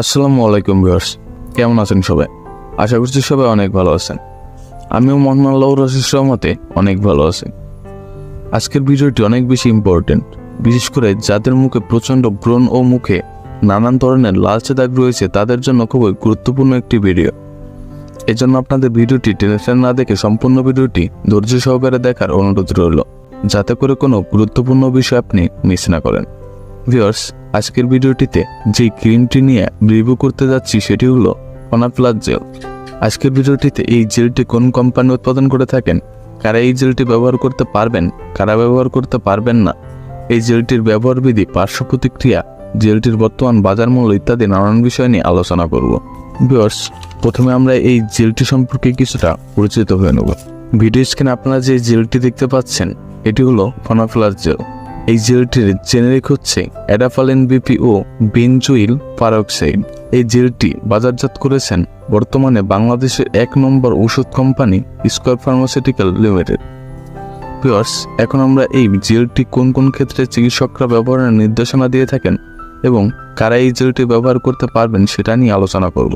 আসসালামু আলাইকুম ভিউয়ার্স, কেমন আছেন সবাই? আশা করছি সবাই অনেক ভালো আছেন। আমিও মোহাম্মদ আল্লাহর রশিদ রহমতে অনেক ভালো আছি। আজকের ভিডিওটি অনেক বেশি ইম্পর্টেন্ট বিশেষ করে যাদের মুখে প্রচণ্ড ব্রণ ও মুখে নানান ধরনের লালচে দাগ রয়েছে, তাদের জন্য খুবই গুরুত্বপূর্ণ একটি ভিডিও এজন্য আপনাদের ভিডিওটি টেলিভিশন না দেখে সম্পূর্ণ ভিডিওটি ধৈর্য সহকারে দেখার অনুরোধ রইল, যাতে করে কোনো গুরুত্বপূর্ণ বিষয় আপনি মিস না করেন। ভিউয়ার্স আজকের ভিডিওটিতে যে ক্রিমটি নিয়ে রিভিউ করতে যাচ্ছি সেটি হলো অনাপ্লাস জেল। আজকের ভিডিওটিতে এই জেলটি কোন কোম্পানি উৎপাদন করে থাকেন, কারা এই জেলটি ব্যবহার করতে পারবেন, কারা ব্যবহার করতে পারবেন না, এই জেলটির ব্যবহার বিধি, পার্শ্ব প্রতিক্রিয়া, জেলটির বর্তমান বাজার মূল্য ইত্যাদি নানান বিষয় নিয়ে আলোচনা করব। ভিউয়ার্স, প্রথমে আমরা এই জেলটি সম্পর্কে কিছুটা পরিচিত হয়ে নেব। ভিডিও স্ক্রিনে আপনারা যে জেলটি দেখতে পাচ্ছেন, এটি হলো ফনাফ্লাস জেল। এই জেলটির জেনেরিক হচ্ছে অ্যাডাফালিন বিপি ও বেনজুইল পারক্সাইড। এই জেলটি বাজারজাত করেছেন বর্তমানে বাংলাদেশের এক নম্বর ওষুধ কোম্পানি স্কোয়ার ফার্মাসিউটিক্যাল লিমিটেড। পিওর্স এখন আমরা এই জেলটি কোন কোন ক্ষেত্রে চিকিৎসকরা ব্যবহারের নির্দেশনা দিয়ে থাকেন এবং কারা এই জেলটি ব্যবহার করতে পারবেন সেটা নিয়ে আলোচনা করব।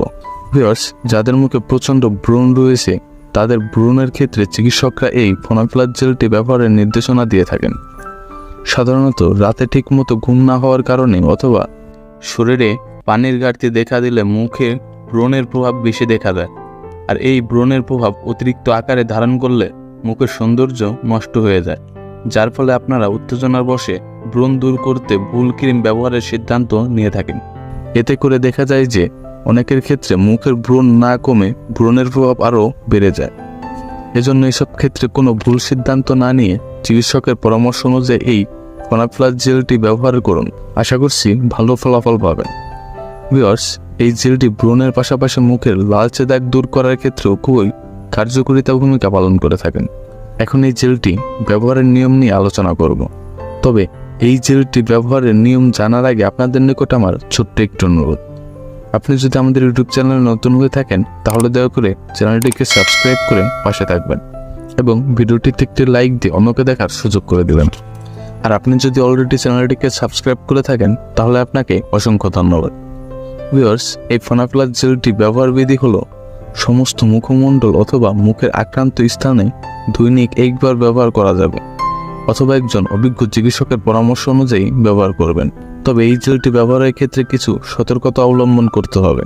ভিওর্স যাদের মুখে প্রচণ্ড ব্রণ রয়েছে, তাদের ব্রণের ক্ষেত্রে চিকিৎসকরা এই ফোনাফ্লাস জেলটি ব্যবহারের নির্দেশনা দিয়ে থাকেন। সাধারণত রাতে ঠিকমতো ঘুম না হওয়ার কারণে অথবা শরীরে পানির ঘাটতি দেখা দিলে মুখে ব্রণের প্রভাব বেশি দেখা দেয়। আর এই ব্রণের প্রভাব অতিরিক্ত আকারে ধারণ করলে মুখের সৌন্দর্য নষ্ট হয়ে যায়, যার ফলে আপনারা উত্তেজনার বসে ব্রণ দূর করতে ভুল ক্রিম ব্যবহারের সিদ্ধান্ত নিয়ে থাকেন। এতে করে দেখা যায় যে অনেকের ক্ষেত্রে মুখের ব্রণ না কমে ব্রণের প্রভাব আরও বেড়ে যায়। এজন্য এসব ক্ষেত্রে কোনো ভুল সিদ্ধান্ত না নিয়ে চিকিৎসকের পরামর্শ অনুযায়ী এই কনাপ্লাস জেলটি ব্যবহার করুন। আশা করছি ভালো ফলাফল পাবেন। ভিওর্স এই জেলটি ব্রণের পাশাপাশি মুখের লালচে দাগ দূর করার ক্ষেত্রেও খুবই কার্যকরিতা ভূমিকা পালন করে থাকেন। এখন এই জেলটি ব্যবহারের নিয়ম নিয়ে আলোচনা করব। তবে এই জেলটি ব্যবহারের নিয়ম জানার আগে আপনাদের নিকট আমার ছোট্ট একটু অনুরোধ। আপনি যদি আমাদের ইউটিউব চ্যানেলে নতুন হয়ে থাকেন, তাহলে দয়া করে চ্যানেলটিকে সাবস্ক্রাইব করে পাশে থাকবেন এবং ভিডিওটিতে একটি লাইক দিয়ে অন্যকে দেখার সুযোগ করে দেবেন। আর আপনি যদি অলরেডি চ্যানেলটিকে সাবস্ক্রাইব করে থাকেন, তাহলে আপনাকে অসংখ্য ধন্যবাদ। ভিউয়ার্স এই ফোনাপ্লাস জেলটি ব্যবহার বিধি হলো সমস্ত মুখমণ্ডল অথবা মুখের আক্রান্ত স্থানে দৈনিক একবার ব্যবহার করা যাবে, অথবা একজন অভিজ্ঞ চিকিৎসকের পরামর্শ অনুযায়ী ব্যবহার করবেন। তবে এই জেলটি ব্যবহারের ক্ষেত্রে কিছু সতর্কতা অবলম্বন করতে হবে।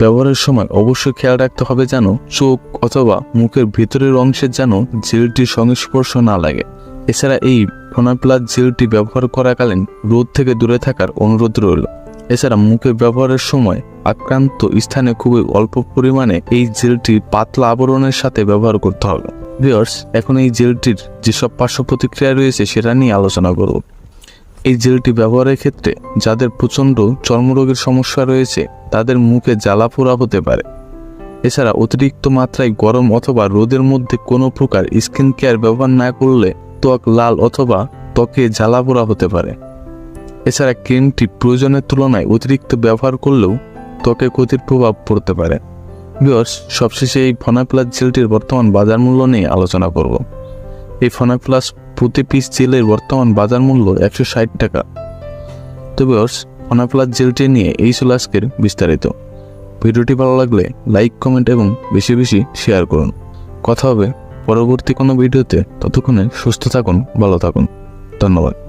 ব্যবহারের সময় অবশ্যই খেয়াল রাখতে হবে যেন চোখ অথবা মুখের ভিতরের অংশের যেন জেলটির সংস্পর্শ না লাগে। এছাড়া এই ফোনাপ্লাস জেলটি ব্যবহার করাকালীন রোদ থেকে দূরে থাকার অনুরোধ রইল। এছাড়া মুখে ব্যবহারের সময় আক্রান্ত স্থানে খুবই অল্প পরিমাণে এই জেলটি পাতলা আবরণের সাথে ব্যবহার করতে হবে। ভিওর্স এখন এই জেলটির যেসব পার্শ্ব প্রতিক্রিয়া রয়েছে সেটা নিয়ে আলোচনা করব। এই জেলটি ব্যবহারের ক্ষেত্রে যাদের প্রচণ্ড চর্মরোগের সমস্যা রয়েছে, তাদের মুখে জ্বালা পোড়া হতে পারে। এছাড়া অতিরিক্ত মাত্রায় গরম অথবা রোদের মধ্যে কোনো প্রকার স্কিন কেয়ার ব্যবহার না করলে ত্বক লাল অথবা ত্বকে জ্বালা পোড়া হতে পারে। এছাড়া ক্রিমটি প্রয়োজনের তুলনায় অতিরিক্ত ব্যবহার করলেও ত্বকে ক্ষতির প্রভাব পড়তে পারে। বিয়স সবশেষে এই ফনাপ্লাস জেলটির বর্তমান বাজার মূল্য নিয়ে আলোচনা করব। এই ফনাপ্লাস প্রতি পিস জেলের বর্তমান বাজার মূল্য একশো ষাট টাকা। তো বিয়স ফনাপ্লাস জেলটি নিয়ে এই ছিল আজকের বিস্তারিত। ভিডিওটি ভালো লাগলে লাইক, কমেন্ট এবং বেশি বেশি শেয়ার করুন। কথা হবে পরবর্তী কোনো ভিডিওতে ততক্ষণে সুস্থ থাকুন ভালো থাকুন। ধন্যবাদ।